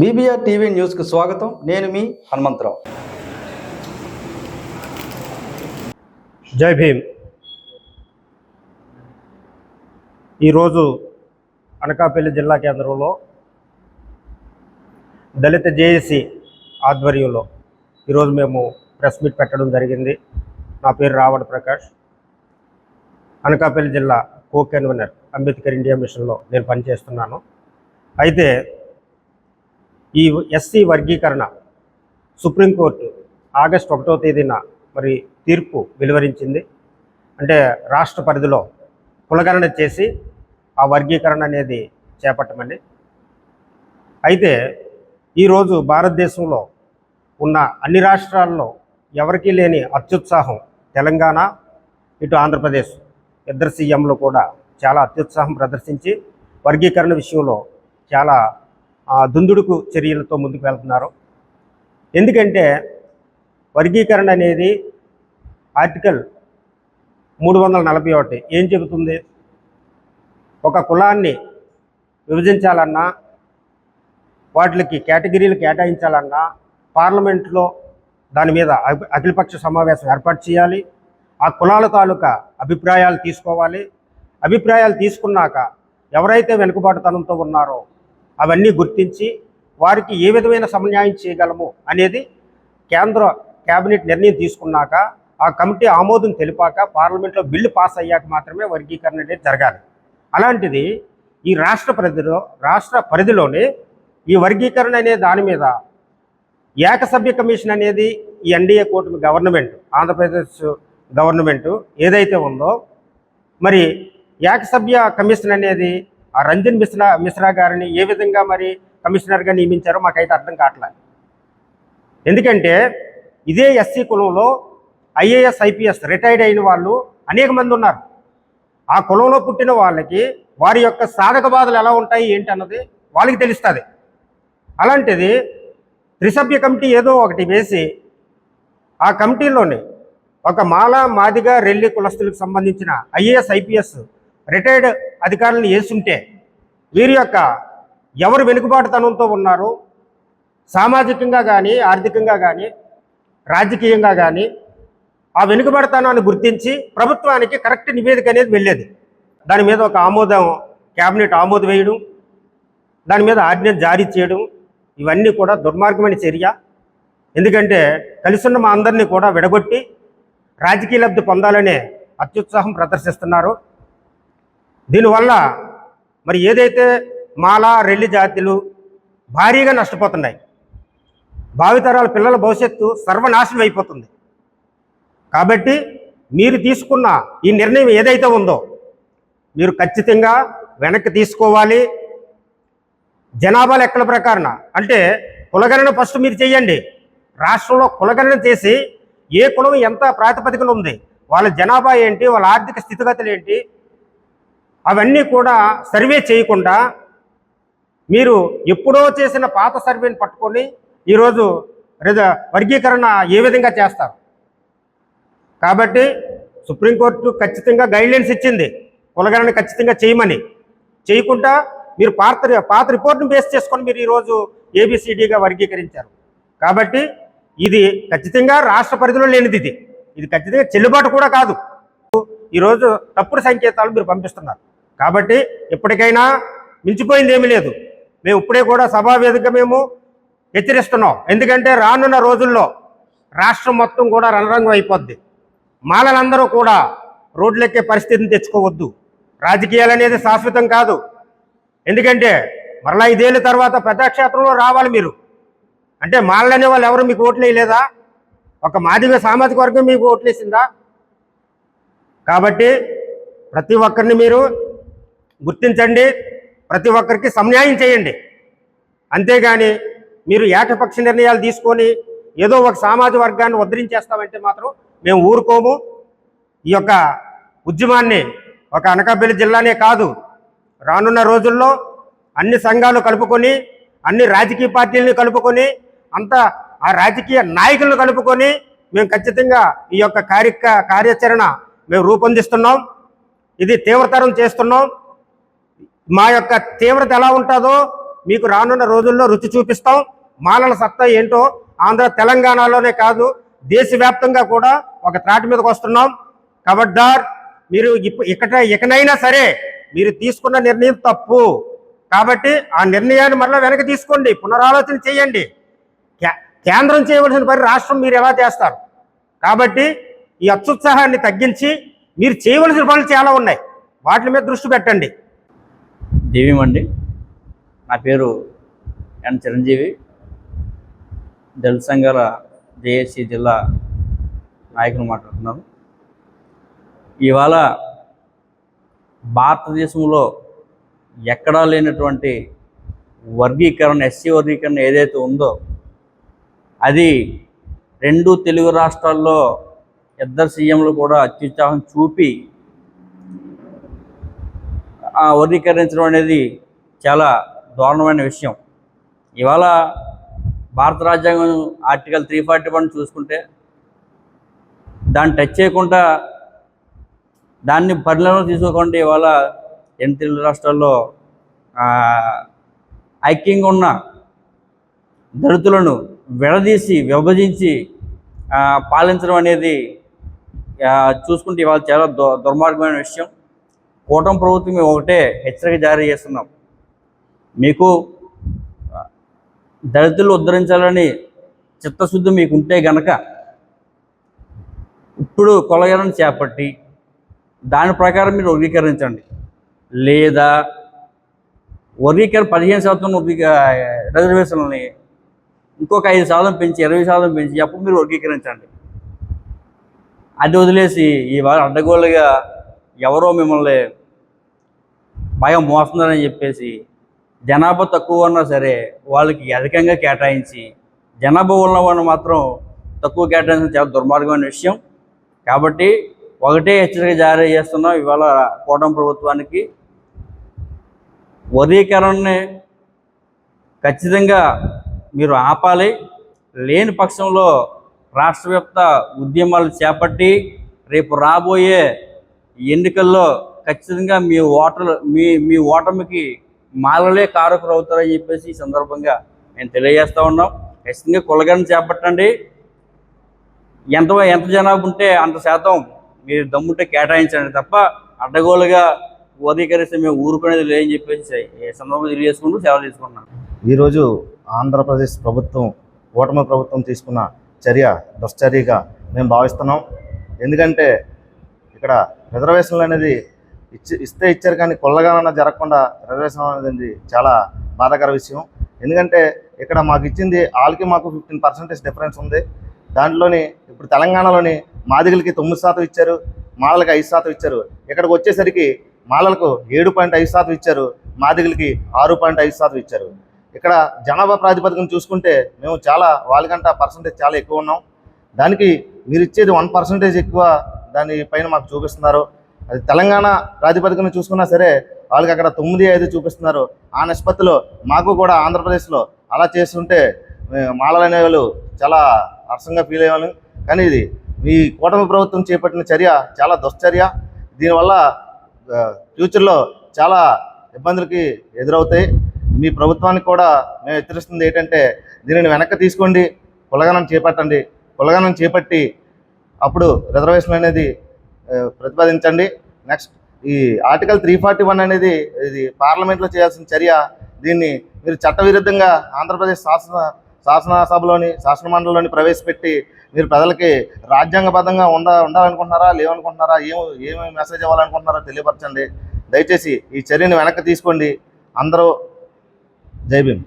BBR TV న్యూస్కు స్వాగతం. నేను మీ హనుమంతరావు. జై భీమ్. ఈరోజు అనకాపల్లి జిల్లా కేంద్రంలో దళిత జేఏసి ఆధ్వర్యంలో ఈరోజు మేము ప్రెస్ మీట్ పెట్టడం జరిగింది. నా పేరు రావణ ప్రకాష్. అనకాపల్లి జిల్లా కో కన్వీనర్ అంబేద్కర్ ఇండియా మిషన్లో నేను పనిచేస్తున్నాను. అయితే ఈ ఎస్సీ వర్గీకరణ సుప్రీంకోర్టు ఆగస్టు ఒకటో తేదీన మరి తీర్పు వెలువరించింది. అంటే రాష్ట్ర పరిధిలో కులగణన చేసి ఆ వర్గీకరణ అనేది చేపట్టమని అయితే ఈరోజు భారతదేశంలో ఉన్న అన్ని రాష్ట్రాల్లో ఎవరికీ లేని అత్యుత్సాహం తెలంగాణ ఇటు ఆంధ్రప్రదేశ్ ఇద్దరు సీఎంలు కూడా చాలా అత్యుత్సాహం ప్రదర్శించి వర్గీకరణ విషయంలో చాలా దుందుడుకు చర్యలతో ముందుకు వెళ్తున్నారు. ఎందుకంటే వర్గీకరణ అనేది ఆర్టికల్ మూడు వందల నలభై ఒకటి ఏం చెబుతుంది? ఒక కులాన్ని విభజించాలన్నా వాటికి కేటగిరీలు కేటాయించాలన్నా పార్లమెంట్లో దాని మీద అఖిలపక్ష సమావేశం ఏర్పాటు చేయాలి. ఆ కులాల తాలూకా అభిప్రాయాలు తీసుకోవాలి. అభిప్రాయాలు తీసుకున్నాక ఎవరైతే వెనుకబాటుతనంతో ఉన్నారో అవన్నీ గుర్తించి వారికి ఏ విధమైన సమన్యాయం చేయగలము అనేది కేంద్ర కేబినెట్ నిర్ణయం తీసుకున్నాక ఆ కమిటీ ఆమోదం తెలిపాక పార్లమెంట్లో బిల్లు పాస్ అయ్యాక మాత్రమే వర్గీకరణ అనేది జరగాలి. అలాంటిది ఈ రాష్ట్ర పరిధిలో రాష్ట్ర పరిధిలోనే ఈ వర్గీకరణ అనే దాని మీద ఏకసభ్య కమిషన్ అనేది ఈ ఎన్డీఏ కూటమి గవర్నమెంట్ ఆంధ్రప్రదేశ్ గవర్నమెంట్ ఏదైతే ఉందో మరి ఏకసభ్య కమిషన్ అనేది రంజన్ మిశ్రా మిశ్రా గారిని ఏ విధంగా మరి కమిషనర్గా నియమించారో మాకైతే అర్థం కావట్లేదు. ఎందుకంటే ఇదే ఎస్సీ కులంలో ఐఏఎస్ ఐపీఎస్ రిటైర్డ్ అయిన వాళ్ళు అనేక మంది ఉన్నారు. ఆ కులంలో పుట్టిన వాళ్ళకి వారి యొక్క సాధక బాధలు ఎలా ఉంటాయి ఏంటి అన్నది వాళ్ళకి తెలుస్తుంది. అలాంటిది త్రిసభ్య కమిటీ ఏదో ఒకటి వేసి ఆ కమిటీలోనే ఒక మాల మాదిగ రెల్లి కులస్తులకు సంబంధించిన ఐఏఎస్ ఐపీఎస్ రిటైర్డ్ అధికారులను వేసుంటే వీరి యొక్క ఎవరు వెనుకబాటుతనంతో ఉన్నారో సామాజికంగా కానీ ఆర్థికంగా కానీ రాజకీయంగా కానీ ఆ వెనుకబడతానాన్ని గుర్తించి ప్రభుత్వానికి కరెక్ట్ నివేదిక అనేది వెళ్ళేది. దాని మీద ఒక ఆమోదం క్యాబినెట్ ఆమోదం వేయడం దాని మీద ఆర్డినెన్స్ జారీ చేయడం ఇవన్నీ కూడా దుర్మార్గమైన చర్య. ఎందుకంటే కలిసున్న మా అందరినీ కూడా విడగొట్టి రాజకీయ లబ్ధి పొందాలనే అత్యుత్సాహం ప్రదర్శిస్తున్నారు. దీనివల్ల మరి ఏదైతే మాల రెల్లి జాతులు భారీగా నష్టపోతున్నాయి. భావితరాల పిల్లల భవిష్యత్తు సర్వనాశనం అయిపోతుంది. కాబట్టి మీరు తీసుకున్న ఈ నిర్ణయం ఏదైతే ఉందో మీరు ఖచ్చితంగా వెనక్కి తీసుకోవాలి. జనాభా లెక్కల ప్రకారం అంటే కులగణన ఫస్ట్ మీరు చేయండి. రాష్ట్రంలో కులగణన చేసి ఏ కులం ఎంత ప్రాతిపదికన ఉంది వాళ్ళ జనాభా ఏంటి వాళ్ళ ఆర్థిక స్థితిగతులు ఏంటి అవన్నీ కూడా సర్వే చేయకుండా మీరు ఎప్పుడో చేసిన పాత సర్వేని పట్టుకొని ఈరోజు రిజ వర్గీకరణ ఏ విధంగా చేస్తారు? కాబట్టి సుప్రీంకోర్టు ఖచ్చితంగా గైడ్లైన్స్ ఇచ్చింది. కులగణన ఖచ్చితంగా చేయమని. చేయకుండా మీరు పాత పాత రిపోర్ట్ని బేస్ చేసుకొని మీరు ఈరోజు ఏబిసిడిగా వర్గీకరించారు. కాబట్టి ఇది ఖచ్చితంగా రాష్ట్ర పరిధిలో లేనిది ఇది. ఇది ఖచ్చితంగా చెల్లుబాటు కూడా కాదు. ఈరోజు తప్పుడు సంకేతాలు మీరు పంపిస్తున్నారు. కాబట్టి ఎప్పటికైనా మించిపోయింది ఏమీ లేదు. మేము ఇప్పుడే కూడా సభా వేదిక మేము హెచ్చరిస్తున్నాం. ఎందుకంటే రానున్న రోజుల్లో రాష్ట్రం మొత్తం కూడా రణరంగం అయిపోద్ది. మాలలందరూ కూడా రోడ్లెక్కే పరిస్థితిని తెచ్చుకోవద్దు. రాజకీయాలు అనేది శాశ్వతం కాదు. ఎందుకంటే మరలా ఐదేళ్ళ తర్వాత ప్రజాక్షేత్రంలో రావాలి మీరు. అంటే మాలనే వాళ్ళు ఎవరు మీకు ఓట్లు వేయలేదా? ఒక మాదిగ సామాజిక వర్గం మీకు ఓట్లేసిందా కాబట్టి ప్రతి ఒక్కరిని మీరు గుర్తించండి ప్రతి ఒక్కరికి సమన్యాయం చేయండి. అంతేగాని మీరు ఏకపక్ష నిర్ణయాలు తీసుకొని ఏదో ఒక సామాజిక వర్గాన్ని ఉద్ధరించేస్తామంటే మాత్రం మేము ఊరుకోము. ఈ యొక్క ఉద్యమాన్ని ఒక అనకాపల్లి జిల్లానే కాదు రానున్న రోజుల్లో అన్ని సంఘాలు కలుపుకొని అన్ని రాజకీయ పార్టీలను కలుపుకొని అంతా ఆ రాజకీయ నాయకులను కలుపుకొని మేము ఖచ్చితంగా ఈ యొక్క కార్య కార్యాచరణ మేము రూపొందిస్తున్నాం. ఇది తీవ్రతరం చేస్తున్నాం. మా యొక్క తీవ్రత ఎలా ఉంటుందో మీకు రానున్న రోజుల్లో రుచి చూపిస్తాం. మాలల సత్తా ఏంటో ఆంధ్ర తెలంగాణలోనే కాదు దేశవ్యాప్తంగా కూడా ఒక త్రాటి మీదకి వస్తున్నాం. కబడ్డార్ మీరు ఇక్కడ ఇకనైనా సరే మీరు తీసుకున్న నిర్ణయం తప్పు. కాబట్టి ఆ నిర్ణయాన్ని మరలా వెనక్కి తీసుకోండి పునరాలోచన చేయండి. కే- కేంద్రం చేయవలసిన పని రాష్ట్రం మీరు ఎలా చేస్తారు? కాబట్టి ఈ అత్యుత్సాహాన్ని తగ్గించి మీరు చేయవలసిన పనులు చాలా ఉన్నాయి. వాటి మీద దృష్టి పెట్టండి. దేవిమండి నా పేరు ఎన్ చిరంజీవి. దళిత సంఘాల జేఏసీ జిల్లా నాయకులు మాట్లాడుతున్నాను ఇవాళ భారతదేశంలో ఎక్కడా లేనటువంటి వర్గీకరణ ఎస్సీ వర్గీకరణ ఏదైతే ఉందో అది రెండు తెలుగు రాష్ట్రాల్లో ఇద్దరు సీఎంలు కూడా అత్యుత్సాహం చూపి వర్గీకరించడం అనేది చాలా దారుణమైన విషయం. ఇవాళ భారత రాజ్యాంగం ఆర్టికల్ త్రీ ఫార్టీ వన్ చూసుకుంటే దాన్ని టచ్ చేయకుండా దాన్ని పరిణామం తీసుకోకుండా ఇవాళ ఎన్ని తెలుగు రాష్ట్రాల్లో ఐక్యంగా ఉన్న దళితులను విడదీసి విభజించి పాలించడం అనేది చూసుకుంటే ఇవాళ చాలా దు దుర్మార్గమైన విషయం. కూటమి ప్రభుత్వం మేము ఒకటే హెచ్చరిక జారీ చేస్తున్నాం. మీకు దళితులు ఉద్ధరించాలని చిత్తశుద్ధి మీకు ఉంటే గనక ఇప్పుడు కొలగలను చేపట్టి దాని ప్రకారం మీరు వర్గీకరించండి. లేదా వర్గీకరణ పదిహేను శాతం రిజర్వేషన్లని ఇంకొక ఐదు శాతం పెంచి ఇరవై శాతం పెంచి అప్పుడు మీరు వర్గీకరించండి. అది వదిలేసి ఈ వారు అడ్డగోలుగా ఎవరో మిమ్మల్ని భయం మోస్తుందని చెప్పేసి జనాభా తక్కువ ఉన్నా సరే వాళ్ళకి అధికంగా కేటాయించి జనాభా ఉన్న వాళ్ళు మాత్రం తక్కువ కేటాయించడం చాలా దుర్మార్గమైన విషయం. కాబట్టి ఒకటే హెచ్చరిక జారీ చేస్తున్నాం. ఇవాళ కూటమి ప్రభుత్వానికి వర్గీకరణని ఖచ్చితంగా మీరు ఆపాలి. లేని పక్షంలో రాష్ట్ర వ్యాప్త ఉద్యమాలు చేపట్టి రేపు రాబోయే ఎన్నికల్లో ఖచ్చితంగా మీ ఓటర్లు మీ మీ ఓటమికి మాలలే కారకులు అవుతారని చెప్పేసి ఈ సందర్భంగా మేము తెలియజేస్తూ ఉన్నాం. ఖచ్చితంగా కులగని చేపట్టండి. ఎంత ఎంత జనాభా ఉంటే అంత శాతం మీరు దమ్ముంటే కేటాయించండి తప్ప అడ్డగోలుగా వర్గీకరిస్తే మేము ఊరుకునేది లేదని చెప్పేసి ఈ సందర్భంగా తెలియజేసుకుంటూ సేవలు తీసుకున్నాం ఈరోజు ఆంధ్రప్రదేశ్ ప్రభుత్వం ఓటమి ప్రభుత్వం తీసుకున్న చర్య దుశ్చర్యగా మేము భావిస్తున్నాం. ఎందుకంటే ఇక్కడ రిజర్వేషన్లు అనేది ఇచ్చి ఇస్తే ఇచ్చారు కానీ కొల్లగానన్నా జరగకుండా రిజర్వేషన్ అనేది చాలా బాధాకర విషయం. ఎందుకంటే ఇక్కడ మాకు ఇచ్చింది వాళ్ళకి మాకు ఫిఫ్టీన్ పర్సెంటేజ్ డిఫరెన్స్ ఉంది. దాంట్లోని ఇప్పుడు తెలంగాణలోని మాదిగలకి తొమ్మిది శాతం ఇచ్చారు మాలలకి ఐదు శాతం ఇచ్చారు. ఇక్కడికి వచ్చేసరికి మాలలకు ఏడు పాయింట్ ఐదు శాతం ఇచ్చారు మాదిగలకి ఆరు పాయింట్ ఐదు శాతం ఇచ్చారు. ఇక్కడ జనాభా ప్రాతిపదికన చూసుకుంటే మేము చాలా వాళ్ళకంట పర్సంటేజ్ చాలా ఎక్కువ ఉన్నాం. దానికి మీరు ఇచ్చేది వన్ పర్సంటేజ్ ఎక్కువ దాని పైన మాకు చూపిస్తున్నారు. అది తెలంగాణ ప్రాతిపదికన చూసుకున్నా సరే వాళ్ళకి అక్కడ తొమ్మిది ఐదు చూపిస్తున్నారు. ఆ నిష్పత్తిలో మాకు కూడా ఆంధ్రప్రదేశ్లో అలా చేస్తుంటే మాలలనే వాళ్ళు చాలా హర్షంగా ఫీల్ అయ్యేవాళ్ళం. కానీ ఇది మీ కూటమి ప్రభుత్వం చేపట్టిన చర్య చాలా దుశ్చర్య. దీనివల్ల ఫ్యూచర్లో చాలా ఇబ్బందులకి ఎదురవుతాయి. మీ ప్రభుత్వానికి కూడా మేము హెచ్చరిస్తుంది ఏంటంటే దీనిని వెనక్కి తీసుకోండి. కులగనం చేపట్టండి. కులగనం చేపట్టి అప్పుడు రిజర్వేషన్ అనేది ప్రతిపాదించండి. నెక్స్ట్ ఈ ఆర్టికల్ త్రీ ఫార్టీ వన్ అనేది ఇది పార్లమెంట్లో చేయాల్సిన చర్య. దీన్ని మీరు చట్టవిరుద్ధంగా ఆంధ్రప్రదేశ్ శాసన శాసనసభలోని శాసనమండలిలోని ప్రవేశపెట్టి మీరు ప్రజలకి రాజ్యాంగబద్ధంగా ఉండ ఉండాలనుకుంటున్నారా లేవనుకుంటున్నారా ఏం ఏమేమి మెసేజ్ ఇవ్వాలనుకుంటున్నారో తెలియపరచండి. దయచేసి ఈ చర్యను వెనక్కి తీసుకోండి. అందరూ జై భీమ్.